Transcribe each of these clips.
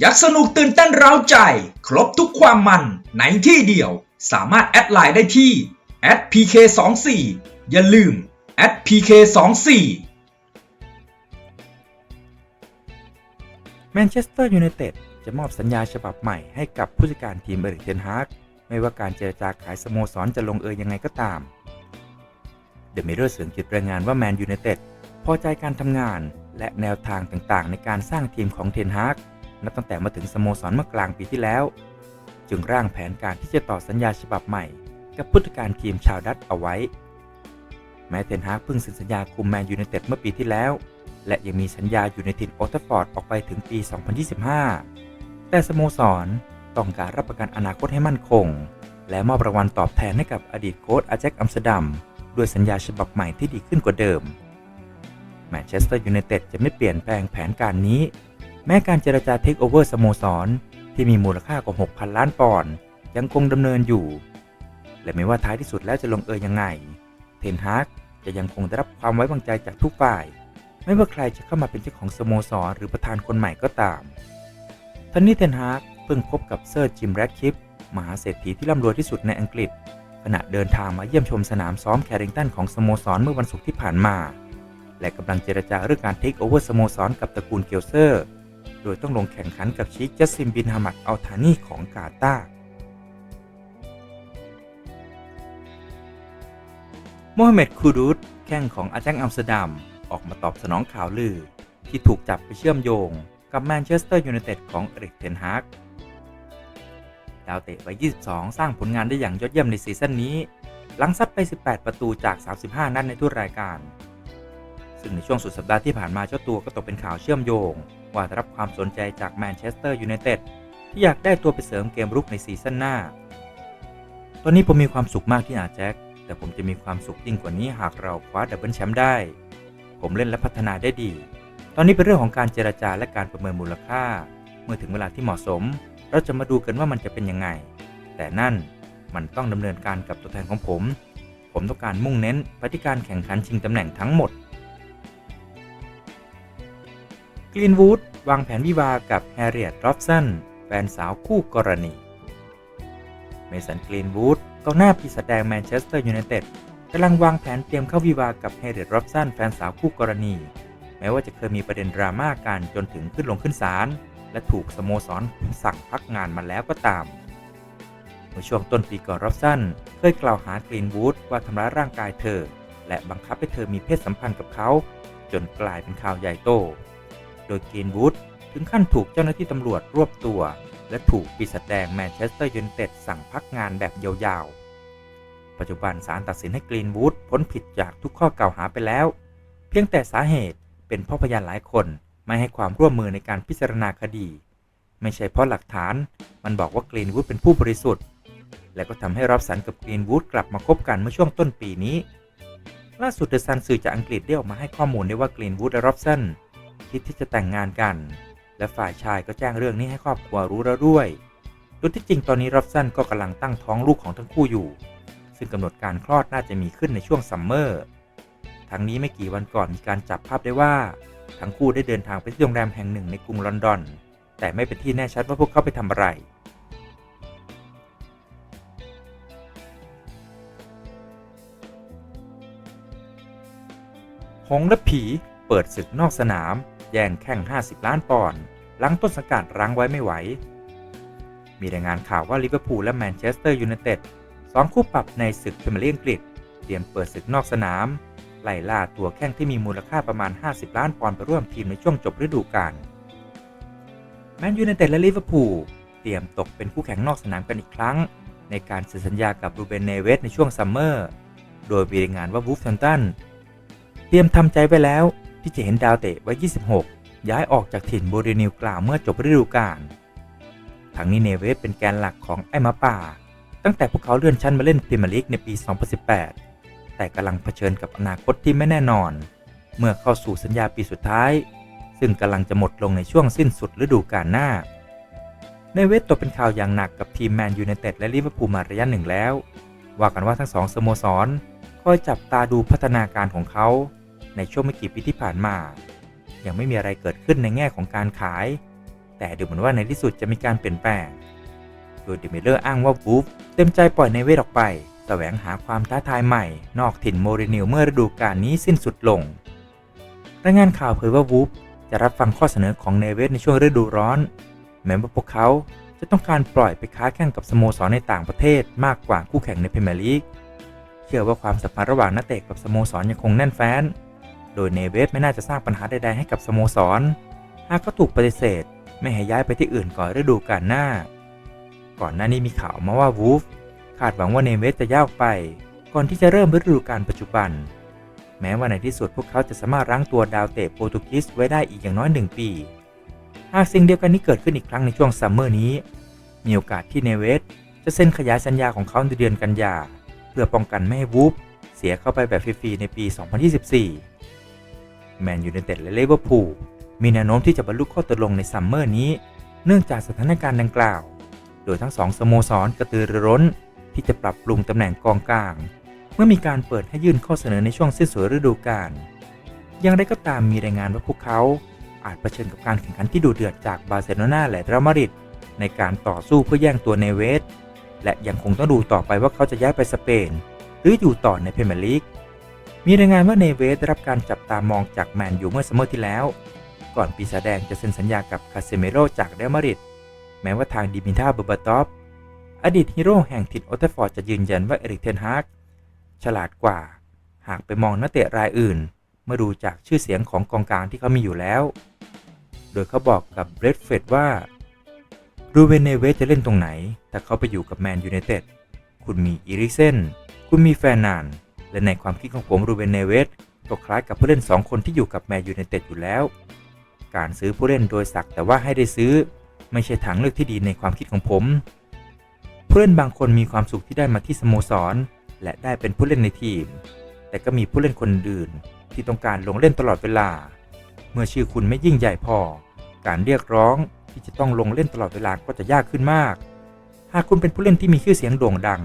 อยากสนุกตื่นเต้นเร้าใจ ครบทุกความมันในที่เดียว สามารถแอดไลน์ได้ที่ @pk24 อย่าลืม @pk24 แมนเชสเตอร์ยูไนเต็ดจะมอบสัญญาฉบับใหม่ให้กับผู้จัดการทีมเอริกเทนฮากไม่ว่าการเจรจาขายสโมสรจะลงเอยยังไงก็ตามเดอะมิเรอร์เสือจุดรายงานว่าแมนยูไนเต็ดพอใจการทำงานและแนวทางต่างๆ ในการสร้างทีมของเทนฮาก นับตั้งแต่มาถึงสโมสรเมื่อกลางปีที่แล้ว จึงร่างแผนการที่จะต่อสัญญาฉบับใหม่ กับผู้จัดการทีมชาวดัตเอาไว้ แม้เทนฮากเพิ่งเซ็นสัญญาคุมแมนยูไนเต็ดเมื่อปีที่แล้ว และยังมีสัญญาอยู่ในถิ่นโอลด์แทัฟฟอร์ดออกไปถึงปี 2025 แต่สโมสรต้องการรับประกันอนาคตให้มั่นคง และมอบรางวัลตอบแทนให้กับอดีตโค้ชอาแจ็คอัมสเตอร์ดัมด้วยสัญญาฉบับใหม่ที่ดีขึ้นกว่าเดิมแมนเชสเตอร์ยูไนเต็ดจะไม่เปลี่ยนแปลงแผนการนี้ แม้การเจรจาเทคโอเวอร์สโมสร ที่มีมูลค่ากว่า 6,000 ล้านปอนด์ยังคงดำเนินอยู่ และไม่ว่าท้ายที่สุดแล้วจะลงเอยยังไง เทนฮากจะยังคงได้รับความไว้วางใจจากทุกฝ่าย ไม่ว่าใครจะเข้ามาเป็นเจ้าของสโมสรหรือประธานคนใหม่ก็ตามทันนี้เทนฮากเพิ่งพบกับเซอร์จิมแรดคลิฟมหาเศรษฐีที่ร่ำรวยที่สุดในอังกฤษ ขณะเดินทางมาเยี่ยมชมสนามซ้อมแคริงตันของสโมสรเมื่อวันศุกร์ที่ผ่านมา และกำลังเจรจาเรื่องการเทคโอเวอร์สโมสรกับตระกูลเกลเซอร์ โดยต้องลงแข่งขันกับชิคจัสซิมบินฮามัดอัลธานีของกาตาร์โมฮัมเหม็ดคูดูดแข้งของอาแจ็คอัมสเตอร์ดัมออกมาตอบสนองข่าวลือ ที่ถูกจับไปเชื่อมโยง กับแมนเชสเตอร์ยูไนเต็ดของเอริกเทนฮากดาวเตะวัย22 สร้างผลงานได้อย่างยอดเยี่ยมในซีซั่นนี้ หลังซัดไป 18 ประตูจาก 35 นัดในทุกรายการ ซึ่งในช่วงสุดสัปดาห์ที่ผ่านมาเจ้าตัวก็ตกเป็นข่าวเชื่อมโยง ว่าได้รับความสนใจจากแมนเชสเตอร์ยูไนเต็ดที่อยากได้ตัวไปเสริมเกมรุกในซีซั่นหน้า ตอนนี้ผมมีความสุขมากที่อาแจ็ค แต่ผมจะมีความสุขยิ่งกว่านี้หากเราคว้าดับเบิลแชมป์ได้ ผมเล่นและพัฒนาได้ดี ตอนนี้เป็นเรื่องของการเจรจาและการประเมินมูลค่า เมื่อถึงเวลาที่เหมาะสม เราจะมาดูกันว่ามันจะเป็นยังไง แต่นั่นมันต้องดำเนินการกับตัวแทนของผม ผมต้องการมุ่งเน้นไปที่การแข่งขันชิงตำแหน่งทั้งหมด กรีนวูดวางแผนวิวากับแฮร์ริเอตรอบสันแฟนสาวคู่กรณี เมสันกรีนวูดกองหน้าปีศาจแดงแมนเชสเตอร์ยูไนเต็ดกำลังวางแผนเตรียมเข้าวิวากับแฮร์ริเอตรอบสันแฟนสาวคู่กรณี แม้ว่าจะเคยมีประเด็นดราม่ากันจนถึงขึ้นลงขึ้นศาลและถูกสโมสรสั่งพักงานมาแล้วก็ตามเมื่อช่วงต้นปีก่อนรอบสั้นเคยกล่าวหากรีนวูดว่าทำร้ายร่างกายเธอ และบังคับให้เธอมีเพศสัมพันธ์กับเขา จนกลายเป็นข่าวใหญ่โต โดยกรีนวูดถึงขั้นถูกเจ้าหน้าที่ตำรวจรวบตัว และถูกปีศาจแดงแมนเชสเตอร์ยูไนเต็ดสั่งพักงานแบบยาวๆ ปัจจุบันศาลตัดสินให้กรีนวูดพ้นผิดจากทุกข้อกล่าวหาไปแล้ว เพียงแต่สาเหตุเป็นเพราะพยานหลายคนไม่ให้ความร่วมมือในการพิจารณาคดี ไม่ใช่เพราะหลักฐานมันบอกว่ากรีนวูดเป็นผู้บริสุทธิ์ และก็ทำให้รับสันกับกรีนวูดกลับมาคบกันเมื่อช่วงต้นปีนี้ล่าสุดเดอะซันสื่อจากอังกฤษได้ออกมาให้ข้อมูลได้ว่ากรีนวูดและรอบสัน คิดที่จะแต่งงานกัน และฝ่ายชายก็แจ้งเรื่องนี้ให้ครอบครัวรู้แล้วด้วยโดยที่จริงตอนนี้ร็อบสันก็กำลังตั้งท้องลูกของทั้งคู่อยู่ ซึ่งกำหนดการคลอดน่าจะมีขึ้นในช่วงซัมเมอร์ทั้งนี้ไม่กี่วันก่อนมีการจับภาพได้ว่า ทั้งคู่ได้เดินทางไปที่โรงแรมแห่งหนึ่งในกรุงลอนดอน แต่ไม่เป็นที่แน่ชัดว่าพวกเขาไปทำอะไรหงส์และผีเปิดศึกนอกสนาม แย่งแข่ง 50 ล้านปอนด์หลังต้นสังกัดรั้งไว้ไม่ไหว มีรายงานข่าวว่าลิเวอร์พูลและแมนเชสเตอร์ยูไนเต็ดสองคู่ปรับในศึกพรีเมียร์ลีกอังกฤษเตรียมเปิดศึกนอกสนาม ไล่ล่าตัวแข้งที่มีมูลค่าประมาณ 50 ล้านปอนด์ไปร่วมทีมในช่วงจบฤดูกาลแมนยูไนเต็ดและลิเวอร์พูลเตรียมตกเป็นคู่แข่งนอกสนามกันอีกครั้ง ในการเซ็นสัญญากับรูเบนเนเวสในช่วงซัมเมอร์ โดยมีรายงานว่าวูฟแฮมตันเตรียมทำใจไว้แล้ว ที่จะเห็นดาวเตะไว้ 26 ย้ายออกจากถิ่นโบรินิวกล่าวเมื่อจบฤดูกาลทั้งนี้เนเวสเป็นแกนหลักของไอ้มาป่า ตั้งแต่พวกเขาเลื่อนชั้นมาเล่นพรีเมียร์ลีกในปี 2018 แต่กำลังเผชิญกับอนาคตที่ไม่แน่นอน เมื่อเข้าสู่สัญญาปีสุดท้าย ซึ่งกำลังจะหมดลงในช่วงสิ้นสุดฤดูกาลหน้า เนเวสตกเป็นข่าวอย่างหนักกับทีมแมนยูไนเต็ดและลิเวอร์พูลมาระยะหนึ่งแล้ว ว่ากันว่าทั้งสองสโมสรคอยจับตาดูพัฒนาการของเขา ในช่วงไม่กี่ปีที่ผ่านมา ยังไม่มีอะไรเกิดขึ้นในแง่ของการขาย แต่ดูเหมือนว่าในที่สุดจะมีการเปลี่ยนแปลง โดยเดมิเลอร์อ้างว่าวูฟเต็มใจปล่อยในเวทออกไปแสวงหาความท้าทายใหม่ นอกถิ่นโมรินิลเมื่อฤดูกาลนี้สิ้นสุดลงรายงานข่าวเผยว่าวูฟจะรับฟังข้อเสนอของเนเวสในช่วงฤดูร้อน แม้ว่าพวกเขาจะต้องการปล่อยไปค้าแข่งกับสโมสรในต่างประเทศมากกว่าคู่แข่งในพรีเมียร์ลีก เชื่อว่าความสัมพันธ์ระหว่างนักเตะกับสโมสรยังคงแน่นแฟ้น โดยเนเวสไม่น่าจะสร้างปัญหาใดๆให้กับสโมสร หากเขาถูกปฏิเสธ ไม่ให้ย้ายไปที่อื่นก่อนฤดูกาลหน้า ก่อนหน้านี้มีข่าวมาว่าวูฟคาดหวังว่าเนเวสจะย้ายออกไป ก่อนที่จะเริ่มฤดูกาลปัจจุบัน แม้ว่าในที่สุดพวกเขาจะสามารถรั้งตัวดาวเตะโปรตุเกสไว้ได้อีกอย่างน้อยหนึ่งปี หากสิ่งเดียวกันนี้เกิดขึ้นอีกครั้งในช่วงซัมเมอร์นี้ มีโอกาสที่เนเวสจะเซ็นขยายสัญญาของเขาในเดือนกันยา เพื่อป้องกันไม่ให้วูฟเสียเข้าไปแบบฟรีๆในปี 2024 แมนยูไนเต็ดและเลเวอร์พูลมีแนวโน้มที่จะบรรลุข้อตกลงในซัมเมอร์นี้ เนื่องจากสถานการณ์ดังกล่าว โดยทั้งสองสโมสรกระตือรือร้น ที่จะปรับปรุงตำแหน่งกองกลาง เมื่อมีการเปิดให้ยื่นข้อเสนอในช่วงสิ้นสุดฤดูกาลอย่างไรก็ตามมีรายงานว่าพวกเขาอาจเผชิญกับการแข่งขันที่ดุเดือดจากบาร์เซโลนาและเรอัลมาดริดในการต่อสู้เพื่อแย่งตัวเนเวสและยังคงต้องดูต่อไปว่าเขาจะย้ายไปสเปน หรืออยู่ต่อในพรีเมียร์ลีก มีรายงานว่าเนเวสได้รับการจับตามองจากแมนยูเมื่อซัมเมอร์ที่แล้ว ก่อนปีศาจแดงจะเซ็นสัญญากับคาเซเมโรจากเรอัลมาดริดแม้ว่าทางดิมิทาเบอร์บาตอฟอดีตฮีโร่แห่งถิ่นโอเทฟอร์ดจะยืนยันว่าเอริกเทนฮากฉลาดกว่า หากไปมองนักเตะรายอื่น เมื่อดูจากชื่อเสียงของกองกลางที่เขามีอยู่แล้ว โดยเขาบอกกับเบรดเฟดว่ารูเวนเนเวสจะเล่นตรงไหน ถ้าเขาไปอยู่กับแมนยูไนเต็ดคุณมีอีริกเซนคุณมีแฟนนาน และในความคิดของผมรูเวนเนเวสก็คล้ายกับผู้เล่น 2 คนที่อยู่กับแมนยูไนเต็ดอยู่แล้ว การซื้อผู้เล่นโดยสักแต่ว่าให้ได้ซื้อ ไม่ใช่ทางเลือกที่ดีในความคิดของผม ผู้เล่นบางคนมีความสุขที่ได้มาที่สโมสร และได้เป็นผู้เล่นในทีม แต่ก็มีผู้เล่นคนอื่นที่ต้องการลงเล่นตลอดเวลา เมื่อชื่อคุณไม่ยิ่งใหญ่พอ การเรียกร้องที่จะต้องลงเล่นตลอดเวลาก็จะยากขึ้นมาก หากคุณเป็นผู้เล่นที่มีชื่อเสียงโด่งดัง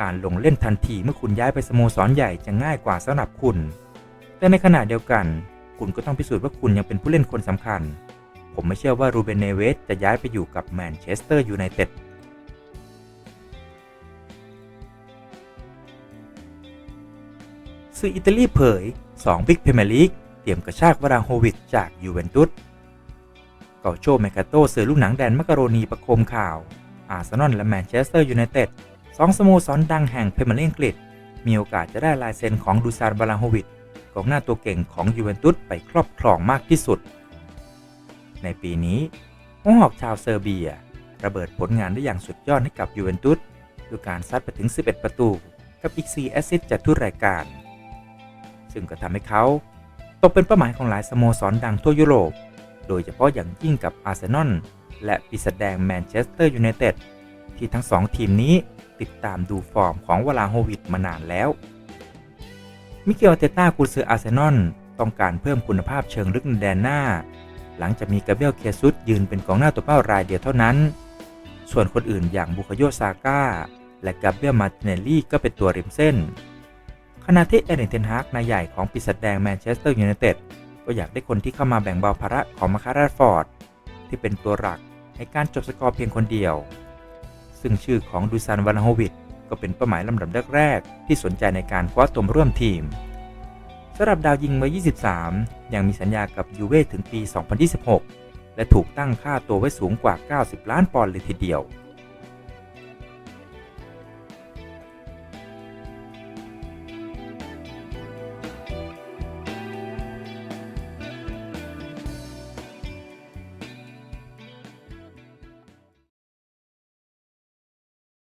การลงเล่นทันทีเมื่อคุณย้ายไปสโมสรใหญ่จะง่ายกว่าสำหรับคุณ แต่ในขณะเดียวกัน คุณก็ต้องพิสูจน์ว่าคุณยังเป็นผู้เล่นคนสำคัญ ผมไม่เชื่อว่ารูเบนเนเวสจะย้ายไปอยู่กับแมนเชสเตอร์ยูไนเต็ดสื่ออิตาลีเผย 2 บิ๊กเพเมลีกเตรียมกระชากวราโฮวิชจากยูเวนตุสเกาโชแมคาโตสื่อลูกหนังแดนมักกะโรนีประโคมข่าว อาร์เซนอลและแมนเชสเตอร์ยูไนเต็ด สองสโมสรดังแห่งพรีเมียร์ลีอังกฤษมีโอกาสจะได้ลายเซ็นของดูซานบาลาโฮวิชกองหน้าตัวเก่งของยูเวนตุสไปครอบครองมากที่สุด ในปีนี้หัวหอกชาวเซอร์เบีย ระเบิดผลงานได้อย่างสุดยอดให้กับยูเวนตุสด้วยการซัดไปถึง 11 ประตู กับอีก 4 แอสซิสต์จากทุกรายการ ซึ่งก็ทำให้เขาตกเป็นเป้าหมายของหลายสโมสรดังทั่วยุโรป โดยเฉพาะอย่างยิ่งกับอาร์เซนอลและปีศาจแดงแมนเชสเตอร์ยูไนเต็ด ที่ทั้งสองทีมนี้ติดตามดูฟอร์มของวลาโฮวิดมานานแล้ว มิเกลเตต้ากุนซืออาร์เซนอลต้องการเพิ่มคุณภาพเชิงลึกในแดนหน้า หลังจากมีกาเบรียลเคซุสยืนเป็นกองหน้าตัวเป้ารายเดียวเท่านั้น ส่วนคนอื่นอย่างบุคโยซาก้าและกาเบรียลมาติเนลลี่ก็เป็นตัวริมเส้น ขณะที่เอริกเทนฮากนายใหญ่ของปีศาจแดงแมนเชสเตอร์ยูไนเต็ดก็อยากได้คนที่เข้ามาแบ่งเบาภาระของมาคาราฟอร์ดที่เป็นตัวหลักในการจบสกอร์เพียงคนเดียว ซึ่งชื่อของดูซานวานาโฮวิชก็เป็นเป้าหมายลำดับแรกๆที่สนใจในการคว้าตัวมาร่วมทีมสำหรับดาวยิงเบอร์23 ยังมีสัญญากับยูเว่ถึงปี 2026 และถูกตั้งค่าตัวไว้สูงกว่า 90 ล้านปอนด์เลยทีเดียว